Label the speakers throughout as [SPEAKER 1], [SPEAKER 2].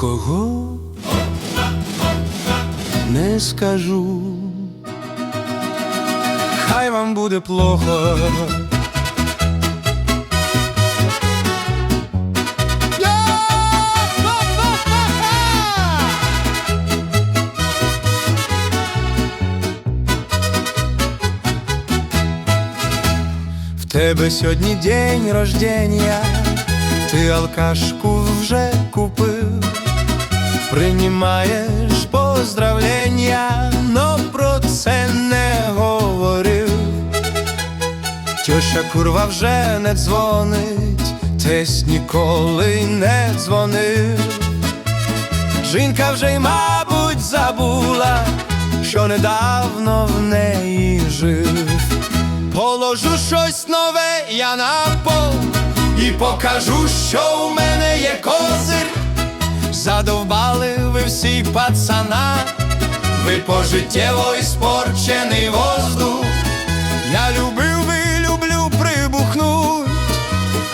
[SPEAKER 1] кого не скажу. Хай вам буде плохо. В тебе сьогодні день рождення, ти алкашку вже купив, приймаєш поздравлення, но про це не говорив. Тьоща курва вже не дзвонить, тесть ніколи не дзвонив. Жінка вже й, мабуть, забула, що недавно в неї жив. Положу щось нове я на пол і покажу, що у мене є козир. Задовбали ви всі пацана, ви пожиттєво іспорчений воздух. Я любив і люблю прибухнуть,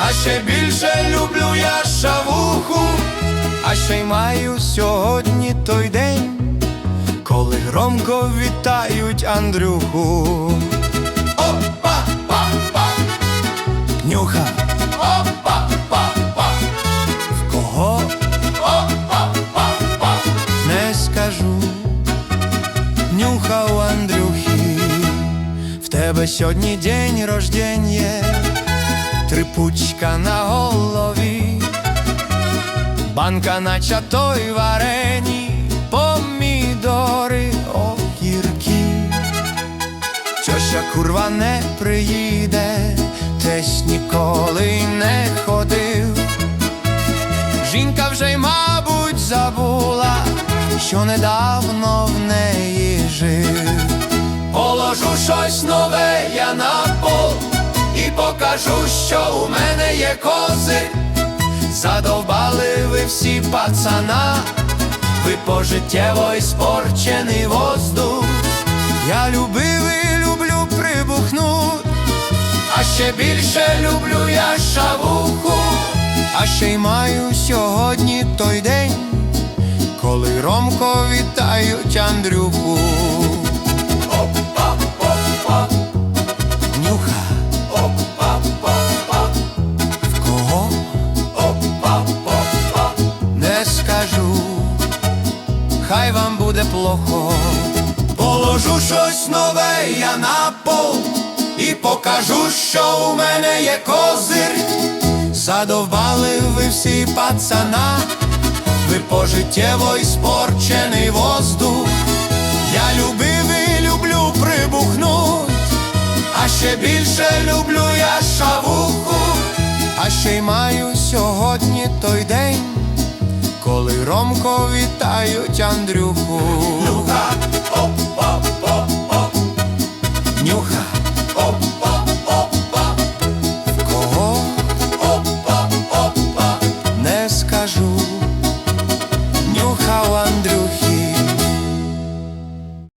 [SPEAKER 1] а ще більше люблю я шавуху, а ще й маю сьогодні той день, коли громко вітають Андрюху. Тебе сьогодні день рождення, трипучка на голові, банка начатой варені, помідори, огірки. Тьоща курва не приїде, тесть ніколи не ходив. Жінка вже й, мабуть, забула, що недавно в неї і покажу, що у мене є козир. Задовбали ви всі пацана, ви пожиттєво іспорчений воздух. Я любив і люблю прибухнуть, а ще більше люблю я шавуху, а ще й маю сьогодні той день, коли Ромко вітають Андрюху. Хай вам буде плохо. Положу щось нове я на пол і покажу, що у мене є козир. Задовбали ви всі пацана, ви пожиттєво іспорчений воздух. Я любив і люблю прибухнуть, а ще більше люблю я шавуху, а ще й маю сьогодні той день коли Ромко вітають Андрюху. Люха, оп, оп, оп,